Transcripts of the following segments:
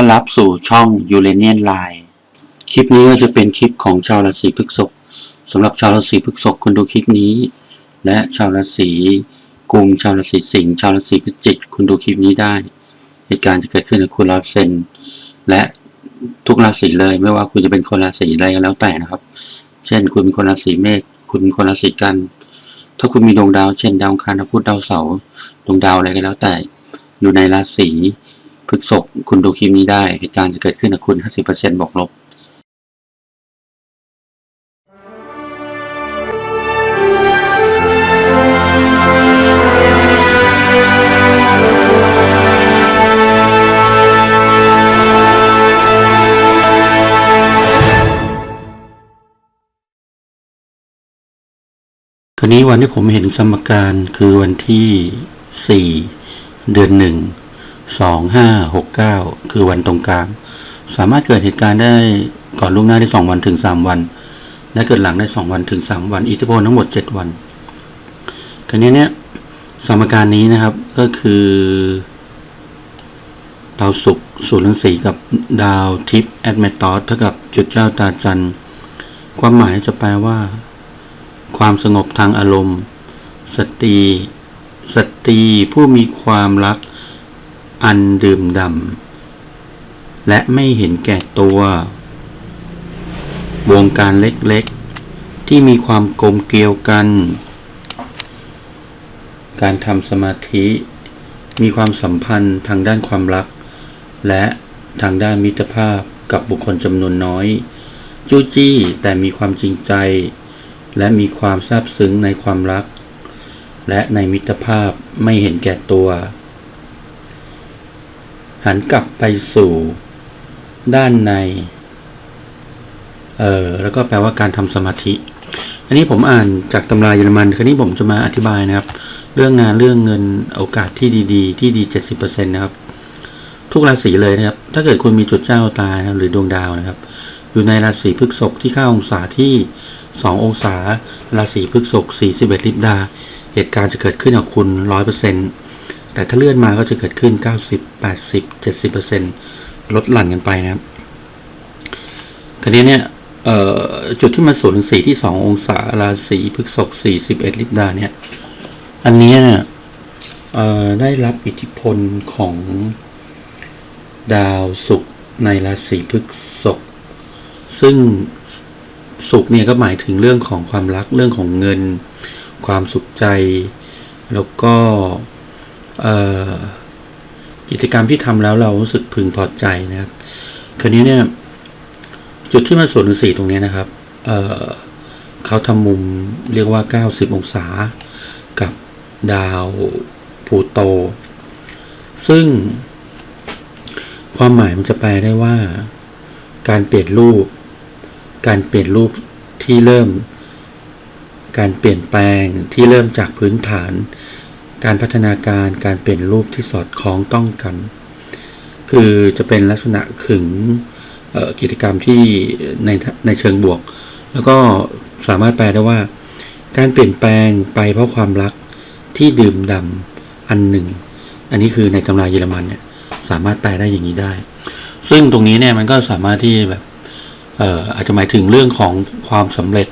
อนรับสู่ช่องยูเรเนียนไลน์คลิปนี้ก็จะเป็นคลิปของชาวราศีพฤษภสำหรับชาวราศีพฤษภคุณดูคลิปนี้ และชาวราศีกุมชาวราศีสิงห์ชาวราศีพิจิกคุณดูคลิปนี้ได้ เหตุการณ์จะเกิดขึ้นกับคุณร้อยเซนและทุกราศีเลยไม่ว่าคุณจะเป็นคนราศีใดก็แล้วแต่นะครับ เช่น คุณเป็นคนราศีเมษคุณเป็นคนราศีกัน ถ้าคุณมีดวงดาว เช่นดาวคารดาพุธดาวเสาร์ดวงดาวอะไรก็แล้วแต่ อยู่ในราศี พฤษภคุณดูคลิปนี้ได้เหตุการณ์จะเกิดขึ้นกับคุณ 50%บวกลบคราวนี้วันที่ผมเห็นสมการคือวันที่ 4 เดือน1 6 9 คือวันตรงกลาง สามารถเกิดเหตุการณ์ได้ก่อนล่วงหน้าได้ 2 วันถึง 3 วัน และเกิดหลังได้ 2 วันถึง 3 วัน อิทธิพลทั้งหมด 7 วันคราวนี้เนี่ยสมการนี้นะครับก็คือดาวศุกร์ศูนย์รังสีกับดาวทิพย์แอดเมตอสเท่ากับจุดเจ้าตาจันทร์ความหมายจะแปลว่า ความสงบทางอารมณ์ สตรี สตรีผู้มีความรัก อันดื่มดำและไม่เห็นแก่ตัว วงการเล็กๆ ที่มีความกลมเกลียวกัน การทำสมาธิ มีความสัมพันธ์ทางด้านความรัก และทางด้านมิตรภาพกับบุคคลจำนวนน้อย จู้จี้แต่มีความจริงใจ และมีความซาบซึ้งในความรัก และในมิตรภาพไม่เห็นแก่ตัว หันกลับไปสู่ ด้านใน เออแล้วก็แปลว่าการทำสมาธิ อันนี้ผมอ่านจากตำราเยอรมันคราวนี้ผมจะมาอธิบายนะครับ เรื่องงานเรื่องเงินโอกาสที่ดีๆ ที่ดี 70%นะครับ ทุกราศีเลยนะครับ ถ้าเกิดคุณมีจุดเจ้าตานะรหรือดวงดาวนะครับ อยู่ในราศีพฤษภที่9องศาที่2องศา ราศีพฤษภ41ลิบดา เหตุการณ์จะเกิดขึ้นกับคุณ 100% แต่ถ้าเลื่อนมาก็จะเกิดขึ้น 90 80 70%ลดหลั่นกันไปนะครับคราวนี้เนี่ยจุดที่มาศูนย์ถึงสี่ที่ 2 องศาราศีพฤกษภ41 ลิบดาเนี่ย อันนี้เนี่ยได้รับอิทธิพลของดาวศุกร์ในราศีพฤษภซึ่งสุขเนี่ยก็หมายถึงเรื่องของความรักเรื่องของเงิน ความสุขใจ แล้วก็ กิจกรรมที่ทำแล้วเรารู้สึกพึงพอใจนะครับ คราวนี้เนี่ย จุดที่มาส่วนสี่ตรงเนี้ยนะครับเเขาทำมุมเรียกว่า 90 องศา กับดาวพูโต ซึ่งความหมายมันจะแปลได้ว่า การเปลี่ยนรูป การเปลี่ยนรูปที่เริ่ม การเปลี่ยนแปลงที่เริ่มจากพื้นฐาน การพัฒนาการการเปลี่ยนรูปที่สอดคล้องต้องกัน คือจะเป็นลักษณะขึงกิจกรรมที่ในในเชิงบวก แล้วก็สามารถแปลได้ว่า การเปลี่ยนแปลงไปเพราะความรักที่ดื่มด่ำอันหนึ่ง อันนี้คือในตำราเยอรมันเนี่ยสามารถแปลได้อย่างนี้ได้ ซึ่งตรงนี้เนี่ยมันก็สามารถที่แบบเอ่ออาจจะหมายถึงเรื่องของความสำเร็จ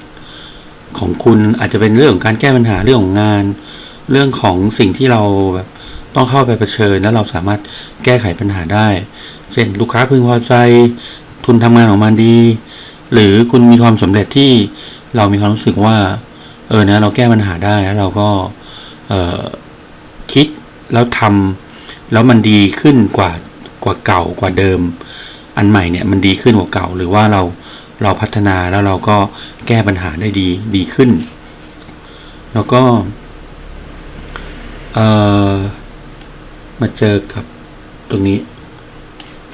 ของคุณอาจจะเป็นเรื่องของการแก้ปัญหาเรื่องของงาน เรื่องของสิ่งที่เราแบบต้องเข้าไปเผชิญแล้วเราสามารถแก้ไขปัญหาได้ เช่นลูกค้าพึงพอใจ ทุนทำงานออกมาดี หรือคุณมีความสำเร็จที่เรามีความรู้สึกว่า เออนะเราแก้ปัญหาได้แล้วเราก็เออคิดแล้วทำแล้วมันดีขึ้นกว่ากว่าเก่ากว่าเดิม อันใหม่เนี่ยมันดีขึ้นกว่าเก่า หรือว่าเราเราพัฒนาแล้วเราก็แก้ปัญหาได้ดีดีขึ้น แล้วก็ มาเจอกับตรงนี้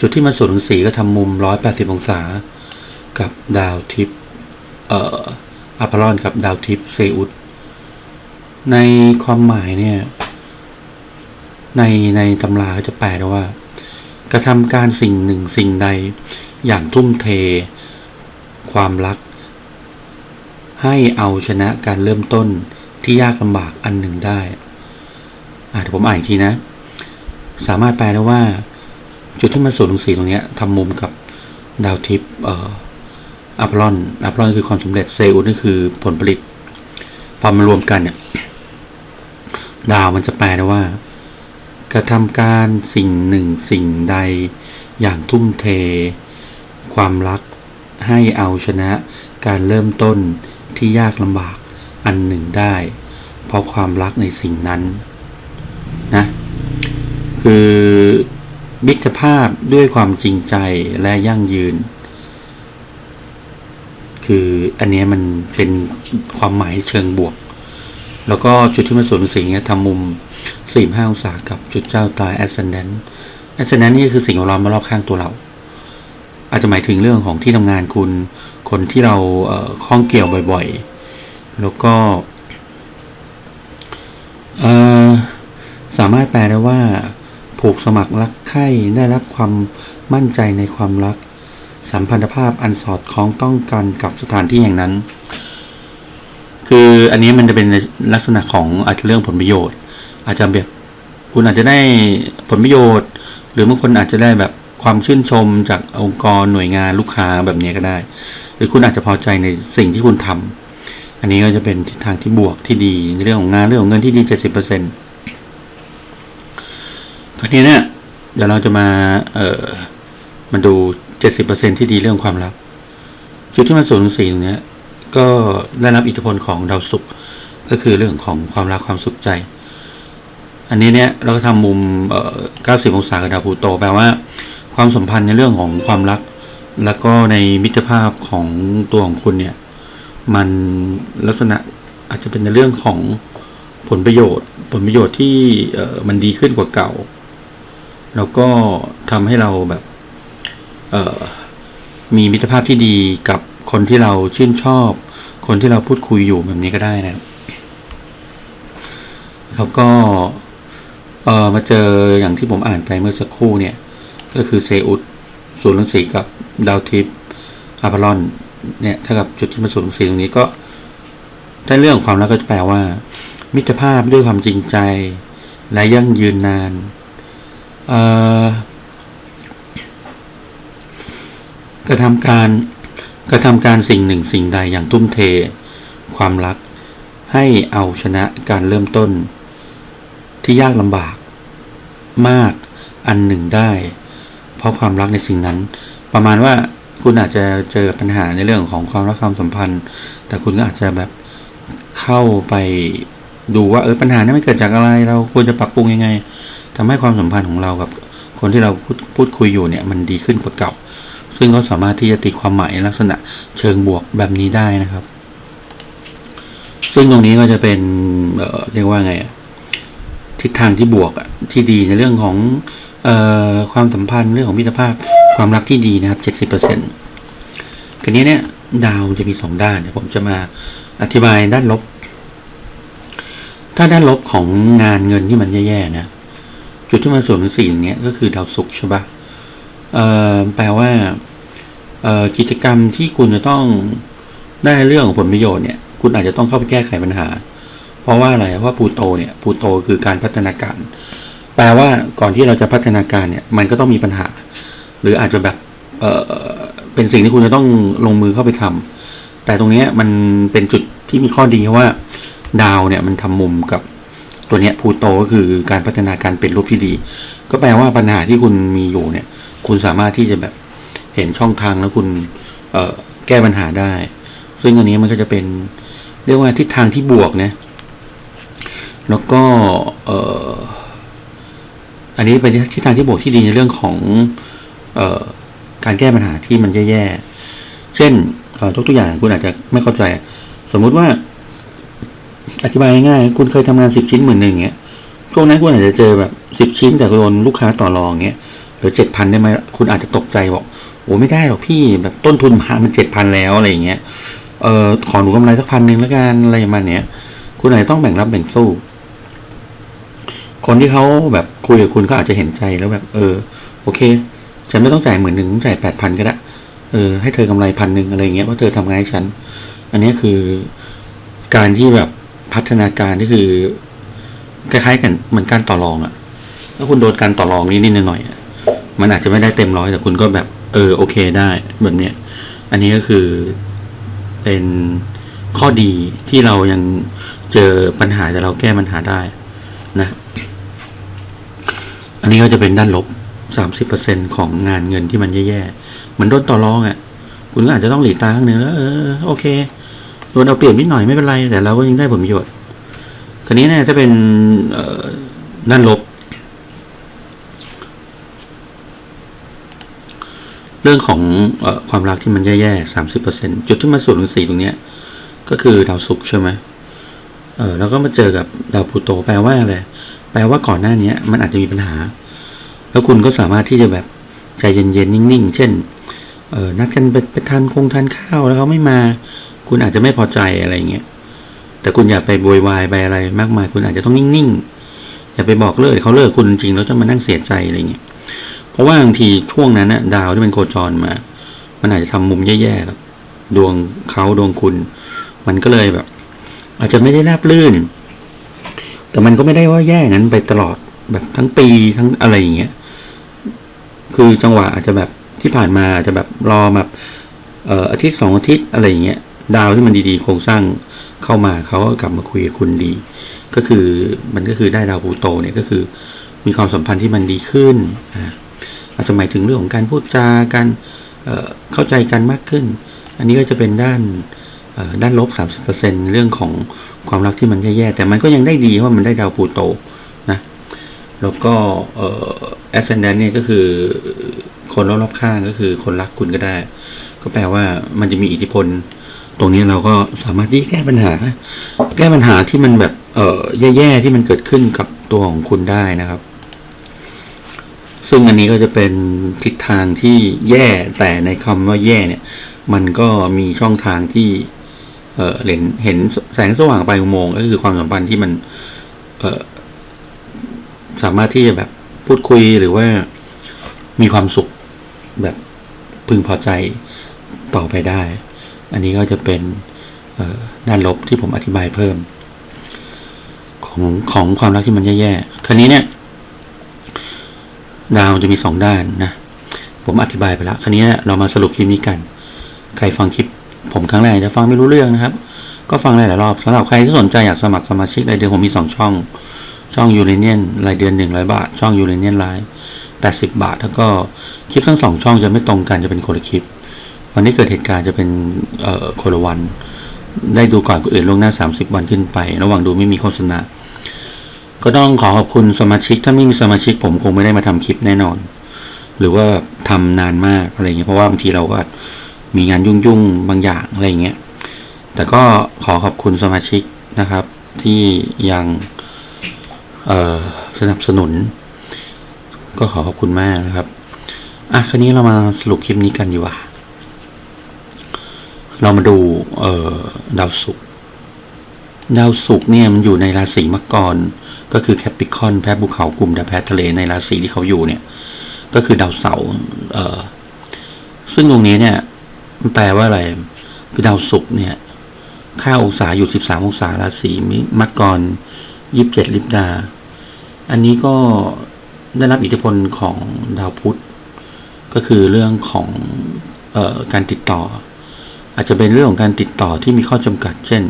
จุดที่มาสูนถึงสีก็ทำมุม 180 องศา กับดาวทิพย์เอ่อัพพลอนกับดาวทิพย์เซอุสในความหมายเนี่ย ในในตำราก็จะแปลว่า กระทำการสิ่งหนึ่งสิ่งใดอย่างทุ่มเท ความรัก ให้เอาชนะการเริ่มต้นที่ยากลำบากอันหนึ่งได้ อ่าเดี๋ยวผมอ่านอีกทีนะ สามารถแปลได้ว่า จุดที่มันศูนย์ถึงสี่ตรงนี้ทำมุมกับดาวทิพย์อัพลอนอัพลอนคือความสำเร็จเซอุสนี่คือผลผลิต พอมารวมกันเนี่ย ดาวมันจะแปลได้ว่า กระทำการสิ่งหนึ่งสิ่งใดอย่างทุ่มเท ความรักให้เอาชนะ การเริ่มต้นที่ยากลำบากอันหนึ่งได้ เพราะความรักในสิ่งนั้น นะคือมิตรภาพด้วยความจริงใจและยั่งยืน คืออันนี้มันเป็นความหมายเชิงบวก แล้วก็จุดที่มันสูงสิงเนี้ยทำมุม45องศากับจุดเจ้าตาย ascendant ascendant นี่คือสิ่งแวดล้อมารอบข้างตัวเรา อาจจะหมายถึงเรื่องของที่ทำงานคุณ คนที่เราเอ่อข้องเกี่ยวบ่อย ๆ แล้วก็ เอ่อ สามารถแปลได้ว่า ผูกสมัครรักใคร่ได้รับความมั่นใจในความรัก สัมพันธภาพอันสอดคล้องต้องกันกับสถานที่แห่งนั้น คืออันนี้มันจะเป็นลักษณะของอาจจะเรื่องผลประโยชน์ อาจจะแบบคุณอาจจะได้ผลประโยชน์ หรือบางคนอาจจะได้แบบความชื่นชมจากองค์กรหน่วยงานลูกค้าแบบนี้ก็ได้ หรือคุณอาจจะพอใจในสิ่งที่คุณทำอันนี้ก็จะเป็นทิศทางที่บวกที่ดีในเรื่องของงานเรื่องของเงินที่ดีเจ็ดสิบเปอร์เซ็นนี้เนี่ยเดี๋ยวเราจะมาเอ่อมาดูเจ็ดสิบเปอร์เซ็นที่ดีเรื่องความรักจุดที่มันสูงสี่เนี้ยก็ได้รับอิทธิพลของดาวศุกร์ก็คือเรื่องของความรักความสุขใจ อันนี้เนี่ยเราก็ทำมุมเอ่อ90 องศากับดาวพลูโตแปลว่า ความสัมพันธ์ในเรื่องของความรัก แล้วก็ในมิตรภาพของตัวของคุณเนี่ย มันลักษณะอาจจะเป็นในเรื่องของผลประโยชน์ ผลประโยชน์ที่มันดีขึ้นกว่าเก่า แล้วก็ทำให้เราแบบเออมีมิตรภาพที่ดีกับคนที่เราชื่นชอบ คนที่เราพูดคุยอยู่แบบนี้ก็ได้นะครับ แล้วก็เออมาเจออย่างที่ผมอ่านไปเมื่อสักครู่เนี่ย ก็คือเซอุสศูนย์รังสีกับดาวทิพอาพาลอน เนี่ยถ้ากับจุดที่มาศูนย์รังสีตรงนี้ก็ถ้าเรื่องของความรักก็จะแปลว่า มิตรภาพด้วยความจริงใจ และยั่งยืนนาน กระทำการกระทำการสิ่งหนึ่งสิ่งใดอย่างทุ่มเท ความรัก ให้เอาชนะการเริ่มต้น ที่ยากลำบาก มากอันหนึ่งได้ เพราะความรักในสิ่งนั้น ประมาณว่าคุณอาจจะเจอปัญหาในเรื่องของความรักความสัมพันธ์ แต่คุณก็อาจจะแบบเข้าไปดูว่าเออปัญหานี้มันเกิดจากอะไร เราควรจะปรับปรุงยังไง ทำให้ความสัมพันธ์ของเรากับคนที่เราพูดพูดคุยอยู่เนี่ยมันดีขึ้นกว่าเก่า ซึ่งก็สามารถที่จะตีความหมายลักษณะเชิงบวกแบบนี้ได้นะครับ ซึ่งตรงนี้ก็จะเป็นเเรียกว่าไงอะทิศทางที่บวกอะที่ดีในเรื่องของออความสัมพันธ์เรื่องของมิตรภาพความรักที่ดีนะครับเจ็ดสิบเปอร์เซ็นต์ทีนี้เนี่ยดาวจะมีสองด้านเดี๋ยวผมจะมาอธิบายด้านลบ ถ้าด้านลบของงานเงินที่มันแย่ๆนะ จุดที่มันส่วนถึงสี่อย่างเนี้ยก็คือดาวศุกร์ใช่ปะเอ่อแปลว่ากิจกรรมที่คุณจะต้องได้เรื่องของผลประโยชน์เนี่ย คุณอาจจะต้องเข้าไปแก้ไขปัญหา เพราะว่าอะไรเพราะว่าพลูโตเนี่ยพูโตคือการพัฒนาการ แปลว่าก่อนที่เราจะพัฒนาการเนี่ย มันก็ต้องมีปัญหา หรืออาจจะแบบเเป็นสิ่งที่คุณจะต้องลงมือเข้าไปทำแต่ตรงนี้มันเป็นจุดที่มีข้อดีว่า ดาวเนี่ยมันทำมุมกับ ตัวเนี้ยพูโตก็คือการพัฒนาการเป็นรูปที่ดี ก็แปลว่าปัญหาที่คุณมีอยู่เนี่ย คุณสามารถที่จะแบบเห็นช่องทางแล้วคุณเออแก้ปัญหาได้ ซึ่งอันนี้มันก็จะเป็นเรียกว่าทิศทางที่บวกนะแล้วก็เอออันนี้เป็นทิศทางที่บวกที่ดีในเรื่องของเออการแก้ปัญหาที่มันแย่ๆ เช่นเอ่อทุกตัวอย่างคุณอาจจะไม่เข้าใจ สมมุติว่า อธิบายง่ายๆคุณเคยทำงานสิบชิ้นหมื่นหนึ่งเงี้ยช่วงนั้นคุณอาจจะเจอแบบสิบชิ้นแต่โดนลูกค้าต่อรองเงี้ยหรือเจ็ดพันได้ไหมคุณอาจจะตกใจบอกโอ้ไม่ได้หรอกพี่แบบต้นทุนมามันเจ็ดพันแล้วอะไรอย่างเงี้ยเออขอหนูกำไรสักพันหนึ่งแล้วกันอะไรประมาณเนี้ยคุณอาจจะต้องแบ่งรับแบ่งสู้ คนที่เขาแบบคุยกับคุณก็อาจจะเห็นใจแล้วแบบ เออ โอเคฉันไม่ต้องจ่ายหมื่นหนึ่งจ่ายแปดพันก็ได้เออให้เธอกำไรพันหนึ่งอะไรอย่างเงี้ยเพราะเธอทำงานให้ฉัน อันนี้คือการที่แบบ พัฒนาการที่คือคล้ายๆกันเหมือนการต่อรองอะถ้าคุณโดนการต่อรองนิดๆหน่อยๆอะมันอาจจะไม่ได้เต็มร้อยแต่คุณก็แบบ เออโอเคได้แบบเนี้ยอันนี้ก็คือเป็นข้อดีที่เรายังเจอปัญหาแต่เราแก้ปัญหาได้นะ อันนี้ก็จะเป็นด้านลบสามสิบเปอร์เซ็นของงานเงินที่มันแย่ๆเหมือนโดนต่อรองอะ่ะ คุณก็อาจจะต้องหลีกตาข้างหนึ่งแล้วเออโอเค โดนเอาเปรียบนิดหน่อยไม่เป็นไร แต่เราก็ยังได้ผลประโยชน์ทีนี้เนี่ยถ้าเป็นด้านลบ เรื่องของอความรักที่มันแย่ๆสามสิบเปอร์เซ็นจุดที่มาสูงถึงสี่ตรงเนี้ย ก็คือดาวศุกร์ใช่ไหมเออแล้วก็มาเจอกับดาวพลูโตแปลว่าอะไรแปลว่าก่อนหน้านี้มันอาจจะมีปัญหา แล้วคุณก็สามารถที่จะแบบใจเย็นๆนิ่งๆ เช่น เออนัดกันไปไปทานคงทานข้าวแล้วเขาไม่มา คุณอาจจะไม่พอใจอะไรเงี้ยแต่คุณอย่าไปโวยวายไปอะไรมากมาย คุณอาจจะต้องนิ่งๆอย่าไปบอกเลิกเขาเลิกคุณจริงแล้วจะมานั่งเสียใจอะไรเงี้ยเพราะว่าบางทีช่วงนั้นนะดาวที่เป็นโคจรมา มันอาจจะทำมุมแย่ๆกับดวงเขาดวงคุณ มันก็เลยแบบ อาจจะไม่ได้ราบลื่น แต่มันก็ไม่ได้ว่าแย่งั้นไปตลอดแบบทั้งปีทั้งอะไรอย่างเงี้ยคือจังหวะอาจจะแบบที่ผ่านมาอาจจะแบบรอแบบเอ่ออาทิตย์สองอาทิตย์อะไรอย่างเงี้ย ดาวที่มันดีๆ โครงสร้างเข้ามาเขาก็กลับมาคุยกับคุณดี ก็คือมันก็คือได้ดาวพูโตเนี่ยก็คือ มีความสัมพันธ์ที่มันดีขึ้นนะอาจจะหมายถึงเรื่องของการพูดจาการเเข้าใจกันมากขึ้น อันนี้ก็จะเป็นด้านด้านลบ 30%เรื่องของความรักที่มันแย่ๆ แต่มันก็ยังได้ดีเพราะมันได้ดาวพูโตนะ แล้วก็เอ่อ ascendant เนี่ยก็คือคนรอบๆข้างก็คือคนรักคุณก็ได้ ก็แปลว่ามันจะมีอิทธิพล ตรงนี้เราก็สามารถที่แก้ปัญหา แก้ปัญหาที่มันแบบเอ่อแย่ๆที่มันเกิดขึ้นกับตัวของคุณได้นะครับ ซึ่งอันนี้ก็จะเป็นทิศทางที่แย่แต่ในคำว่าแย่เนี่ย มันก็มีช่องทางที่เเห็นเห็นแสงสว่างไปอุโมงก็คือความสัมพันธ์ที่มันเสามารถที่จะแบบพูดคุยหรือว่ามีความสุขแบบพึงพอใจต่อไปได้ อันนี้ก็จะเป็นด้านลบที่ผมอธิบายเพิ่ม ของของความรักที่มันแย่ๆคราวนี้เนี่ย ดาวจะมีสองด้านนะ ผมอธิบายไปแล้วคราวนี้เรามาสรุปคลิปนี้กัน ใครฟังคลิป ผมครั้งแรกจะฟังไม่รู้เรื่องนะครับ ก็ฟังหลายๆรอบสำหรับใครที่สนใจอยากสมัครสมาชิกรายเดือนผมมีสองช่อง ช่องยูเรเนียนรายเดือนหนึ่งร้อยบาท ช่องยูเรเนียนไลน์แปดสิบาท แล้วก็คลิปทั้งสองช่องจะไม่ตรงกันจะเป็นคนละคลิป วันนี้เกิดเหตุการณ์จะเป็นเอ่อคนละวัน ได้ดูก่อนคนอื่นล่วงหน้า 30 วันขึ้นไป ระหว่างดูไม่มีโฆษณา ก็ต้องขอขอบคุณสมาชิก ถ้าไม่มีสมาชิกผมคงไม่ได้มาทำคลิปแน่นอน หรือว่าทำนานมากอะไรเงี้ยเพราะว่าบางทีเราก็มีงานยุ่งๆบางอย่างอะไรเงี้ย แต่ก็ขอขอบคุณสมาชิกนะครับ ที่ยังสนับสนุน ก็ขอขอบคุณมากนะครับ อะ คราวนี้เรามาสรุปคลิปนี้กันดีกว่า เรามาดูเอ่อดาวศุกร์ดาวศุกร์เนี่ยมันอยู่ในราศีมังกรก็คือแคปิคอนแพะภูเขากลุ่มดาวแพะทะเลในราศีที่เขาอยู่เนี่ย ก็คือดาวเสาร์เอ่อซึ่งตรงนี้เนี่ย มันแปลว่าอะไร คือดาวศุกร์เนี่ย ค่าองศาอยู่13องศาราศีมิมังกร27ลิบดา อันนี้ก็ได้รับอิทธิพลของดาวพุธก็คือเรื่องของออการติดต่อ อาจจะเป็นเรื่องของการติดต่อที่มีข้อจำกัด เช่น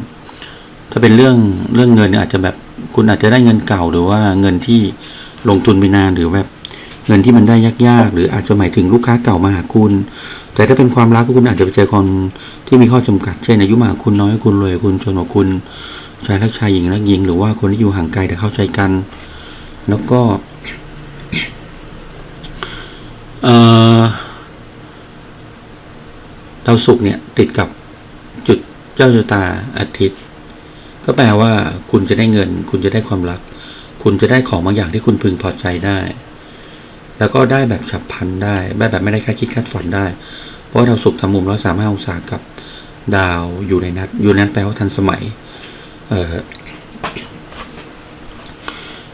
ถ้าเป็นเรื่องเรื่องเงินอาจจะแบบคุณอาจจะได้เงินเก่าหรือว่าเงินที่ลงทุนไปนานหรือแบบเงินที่มันได้ยากๆ หรืออาจจะหมายถึงลูกค้าเก่ามาหาคุณ แต่ถ้าเป็นความรักคุณอาจจะไปเจอคนที่มีข้อจำกัด เช่นอายุมากกว่าคุณน้อยคุณรวยคุณจนกว่าคุณชายรักชายหญิงรักหญิง หรือว่าคนที่อยู่ห่างไกลแต่เข้าใจกัน แล้วก็ เอ่อ ดาวศุกร์เนี่ยติดกับจุดเจ้าชะตาอาทิตย์ ก็แปลว่า คุณจะได้เงิน คุณจะได้ความรัก คุณจะได้ของบางอย่างที่คุณพึงพอใจได้ แล้วก็ได้แบบฉับพลันได้ได้แบบไม่ได้คาดคิดคาดฝันได้ เพราะว่าดาวศุกร์ทำมุมร้อยสามห้าองศากับดาวอยู่ในนัดอยู่ในนั้นแปลว่าทันสมัย เออ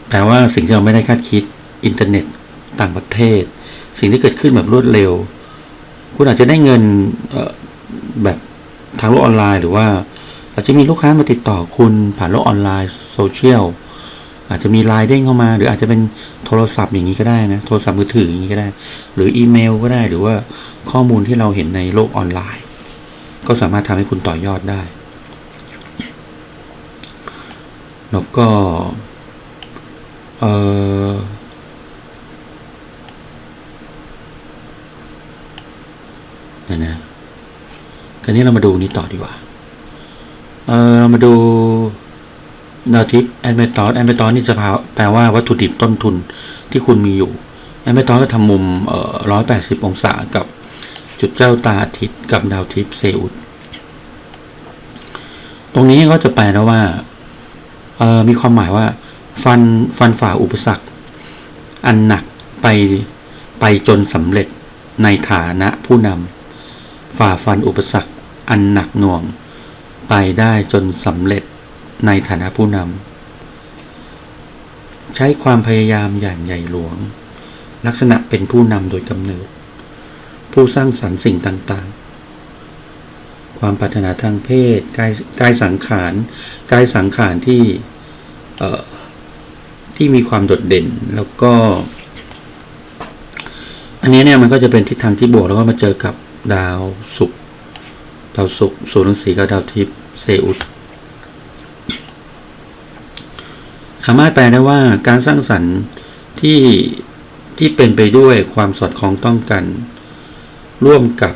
แปลว่าสิ่งที่เราไม่ได้คาดคิดอินเทอร์เน็ต ต่างประเทศ สิ่งที่เกิดขึ้นแบบรวดเร็ว คุณอาจจะได้เงินเอแบบทางโลกออนไลน์ หรือว่าอาจจะมีลูกค้ามาติดต่อคุณผ่านโลกออนไลน์โซเชียลอาจจะมีไลน์เด้งเข้ามา หรืออาจจะเป็นโทรศัพท์อย่างนี้ก็ได้นะโทรศัพท์มือถืออย่างนี้ก็ได้ หรืออีเมลก็ได้หรือว่าข้อมูลที่เราเห็นในโลกออนไลน์ ก็สามารถทำให้คุณต่อยอดได้แล้วก็เอ่อเดี๋ยว นะคราวนี้เรามาดูนี้ต่อดีกว่า เออเรามาดูนวทิปแอนเมตอสแอนเมตอสนี่จะแปลว่าวัตถุดิบต้นทุนที่คุณมีอยู่แอนเมตอสก็ทำมุมเอ่อร้อยแปดสิบองศากับจุดเจ้าตาอาทิตย์กับดาวทิพย์เซอุสตรงนี้ก็จะแปลนะว่าเออมีความหมายว่า ฟันฟันฝ่าอุปสรรค อันหนักไปไปจนสำเร็จในฐานะผู้นำ ฝ่าฟันอุปสรรคอันหนักหน่วง ไปได้จนสำเร็จในฐานะผู้นำใช้ความพยายามอย่างใหญ่หลวง ลักษณะเป็นผู้นำโดยกำเนิด ผู้สร้างสรรค์สิ่งต่างๆ ความปรารถนาทางเพศกายกายสังขารกายสังขารที่เอ่อที่มีความโดดเด่นแล้วก็ อันนี้เนี่ยมันก็จะเป็นทิศทางที่บวกแล้วก็มาเจอกับ ดาวศุกร์ดาวศุกร์สูนย์รังสีกับดาวทิพย์เซอุสสามารถแปลได้ว่าการสร้างสรรค์ที่ที่เป็นไปด้วยความสอดคล้องต้องกัน ร่วมกับ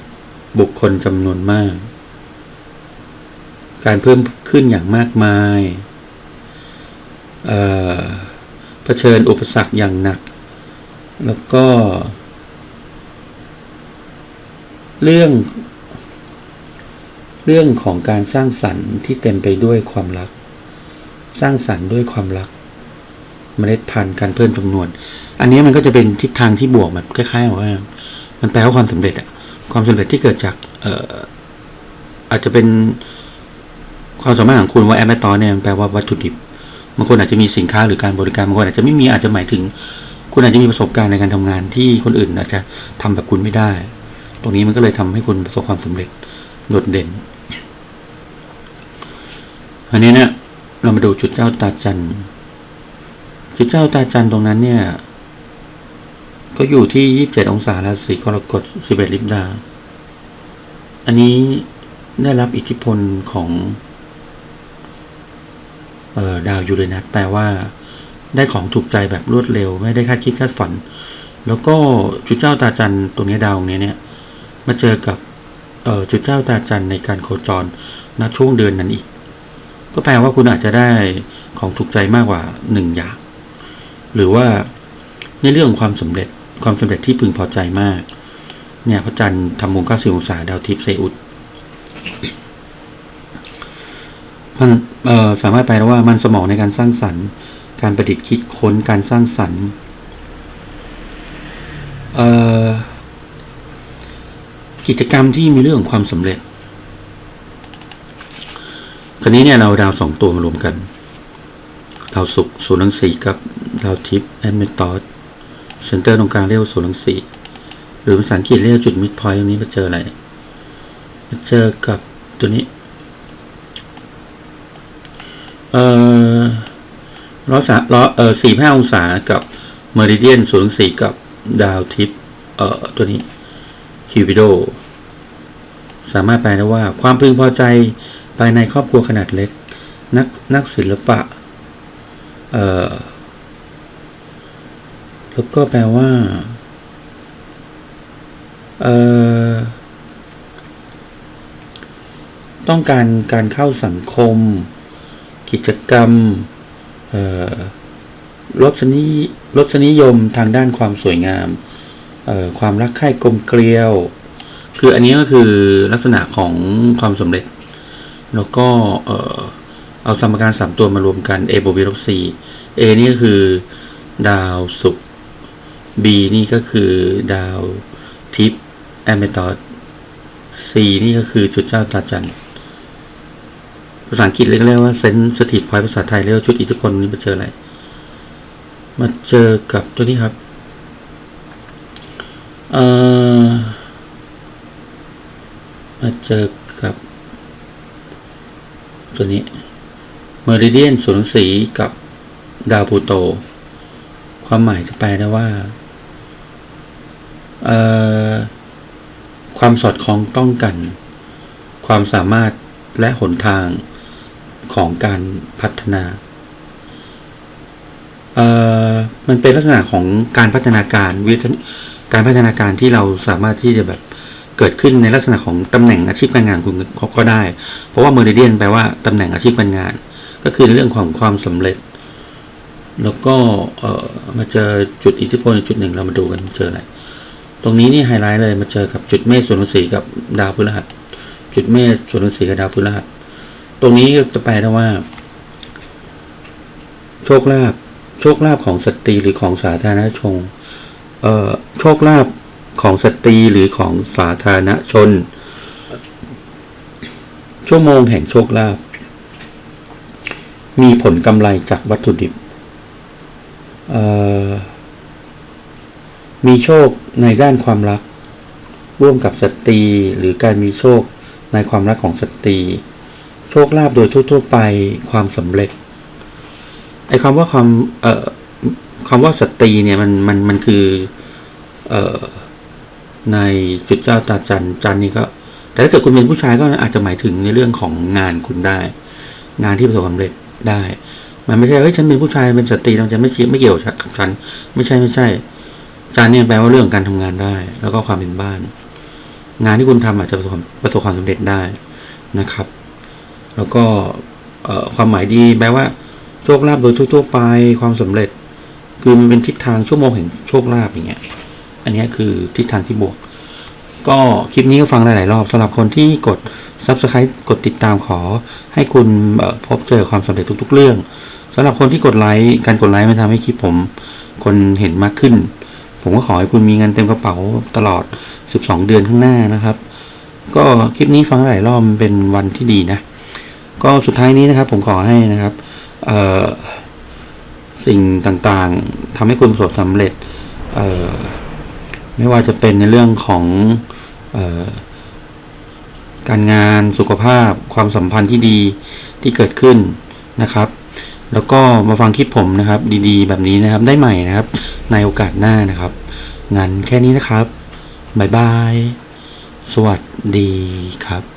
บุคคลจำนวนมาก การเพิ่มขึ้นอย่างมากมายเเผชิญอุปสรรคอย่างหนัก แล้วก็ เรื่อง เรื่องของการสร้างสรรค์ที่เต็มไปด้วยความรัก สร้างสรรค์ด้วยความรักเมล็ดพันธุ์การเพิ่มจำนวน อันนี้มันก็จะเป็นทิศทางที่บวกแบบคล้ายๆว่า มันแปลว่าความสำเร็จอะความสำเร็จที่เกิดจาก เอ่อ อาจจะเป็นความสามารถของคุณว่าแอมเบตอนเนี่ยมันแปลว่าวัตถุดิบบางคนอาจจะมีสินค้าหรือการบริการบางคนอาจจะไม่มีอาจจะหมายถึง คุณอาจจะมีประสบการณ์ในการทำงานที่คนอื่นอาจจะทำแบบคุณไม่ได้ ตรงนี้มันก็เลยทำให้คุณประสบความสำเร็จโดดเด่น อันนี้เนี่ย เรามาดูจุดเจ้าตาจันจุดเจ้าตาจันตรงนั้นเนี่ย ก็อยู่ที่ยี่สิบเจ็ดองศาราศีกรกฎสิบเอ็ดลิบดา อันนี้ได้รับอิทธิพลของเออดาวยูเรนัสแปลว่าได้ของถูกใจแบบรวดเร็ว ไม่ได้คาดคิดคาดฝัน แล้วก็จุดเจ้าตาจันตรงนี้ดาวตรงนี้เนี่ย มาเจอกับจุดเจ้าตาจันในการโคจรณช่วงเดือนนั้นอีก ก็แปลว่าคุณอาจจะได้ของถูกใจมากกว่าหนึ่งอย่าง หรือว่าในเรื่องของความสำเร็จความสำเร็จที่พึงพอใจมาก เนี่ยพระจันทร์ทำมุม90องศาดาวทิพย์เซอุสมันสามารถแปลว่ามันสมองในการสร้างสรรค์ การประดิษฐ์คิดค้นการสร้างสรรค์ เอ่อ กิจกรรมที่มีเรื่องของความสำเร็จ คราวนี้เนี่ยเราดาวสองตัวมารวมกัน ดาวศุกร์ศูนย์รังสีกับดาวทิพย์แอนเมตอสเซนเตอร์ตรงกลางเรียกว่าศูนย์รังสีหรือภาษาอังกฤษเรียกจุดมิดพอยต์ตรงนี้มาเจออะไรมาเจอกับตัวนี้ เอ่อร้อยสามร้อยเอ่อสี่ห้าองศากับเมริเดียนศูนย์รังสี่กับดาวทิพย์เอ่อตัวนี้ คิวปิโดสามารถแปลได้ว่า ความพึงพอใจภายในครอบครัวขนาดเล็ก นักนักศิลปะเอ่อแล้วก็แปลว่าเอ่อต้องการการเข้าสังคม กิจกรรมเอ่อรสนิรสนิยมทางด้านความสวยงาม ความรักใคร่กลมเกลียว คืออันนี้ก็คือลักษณะของความสำเร็จ แล้วก็เออเอาสมการสามตัวมารวมกัน a บวก b ลบ c a นี่ก็คือดาวศุกร์ b นี่ก็คือดาวทิพย์แอมเมตอส c นี่ก็คือจุดเจ้าตาจันทร์ภาษาอังกฤษเรียกว่าเซนสถิตพอยภาษาไทยเรียกว่าชุดอิทธิพลนี้มาเจออะไร มาเจอกับตัวนี้ครับ มาเจอกับ ตัวนี้เมริเดียนศูนสีกับดาวพูโต ความหมายจะแปลได้ว่าความสอดคล้องต้องกัน ความสามารถและหนทางของการพัฒนาเอ่อมันเป็นลักษณะของการพัฒนาการวิทย การพัฒนาการที่เราสามารถที่จะแบบเกิดขึ้นในลักษณะของตำแหน่งอาชีพการงานคุณก็ได้ เพราะว่าเมอริเดียนแปลว่าตำแหน่งอาชีพการงาน ก็คือเรื่องของความสำเร็จ แล้วก็เออมาเจอจุดอิทธิพลจุดหนึ่งเรามาดูกันเจออะไรตรงนี้นี่ไฮไลท์เลยมาเจอกับจุดเมษส่วนสีกับดาวพฤหัสจุดเมษส่วนสีกับดาวพฤหัสตรงนี้จะแปลได้ว่า โชคลาภโชคลาภของสตรีหรือของสาธารณชน โชคลาภของสตรีหรือของสาธารณชน ชั่วโมงแห่งโชคลาภมีผลกำไรจากวัตถุดิบ มีโชคในด้านความรัก ร่วมกับสตรีหรือการมีโชคในความรักของสตรี โชคลาภโดยทั่วๆไปความสำเร็จไอ้คำว่าความเอ่อ คำว่าสตรีเนี่ยมันมันมันคือ เอ่อในจุดเจ้าตาจันจันนี่ก็ แต่ถ้าเกิดคุณเป็นผู้ชายก็อาจจะหมายถึงในเรื่องของงานคุณได้ งานที่ประสบความสำเร็จได้ มันไม่ใช่เฮ้ยฉันเป็นผู้ชายเป็นสตรีเราจะไม่เกี่ยไม่เกี่ยวกับฉันไม่ใช่ไม่ใช่จันเนี่ยแปลว่าเรื่องการทำงานได้ แล้วก็ความเป็นบ้าน งานที่คุณทำอาจจะประสบความประสบความสำเร็จได้นะครับ แล้วก็ความหมายดีแปลว่าโชคลาภโดยทั่วๆไปความสำเร็จ คือมันเป็นทิศทางชั่วโมงแห่งโชคลาภอย่างเงี้ย อันนี้คือทิศทางที่บวก ก็คลิปนี้ก็ฟังหลาย ๆ รอบสำหรับคนที่กด Subscribe กดติดตามขอ ให้คุณพบเจอความสำเร็จทุก ๆ เรื่องสำหรับคนที่กดไลค์การกดไลค์มันทำให้คลิปผมคนเห็นมากขึ้น ผมก็ขอให้คุณมีเงินเต็มกระเป๋าตลอด 12 เดือนข้างหน้านะครับ ก็คลิปนี้ฟังหลายรอบมันเป็นวันที่ดีนะ ก็สุดท้ายนี้นะครับผมขอให้นะครับ เอ่อ สิ่งต่างๆทำให้คุณประสบความสำเร็จไม่ว่าจะเป็นในเรื่องของออการงานสุขภาพ ความสัมพันธ์ที่ดีที่เกิดขึ้นนะครับ แล้วก็มาฟังคลิปผมนะครับ ดีๆ แบบนี้นะครับได้ใหม่นะครับ ในโอกาสหน้านะครับงั้นแค่นี้นะครับบ๊ายบาย สวัสดีครับ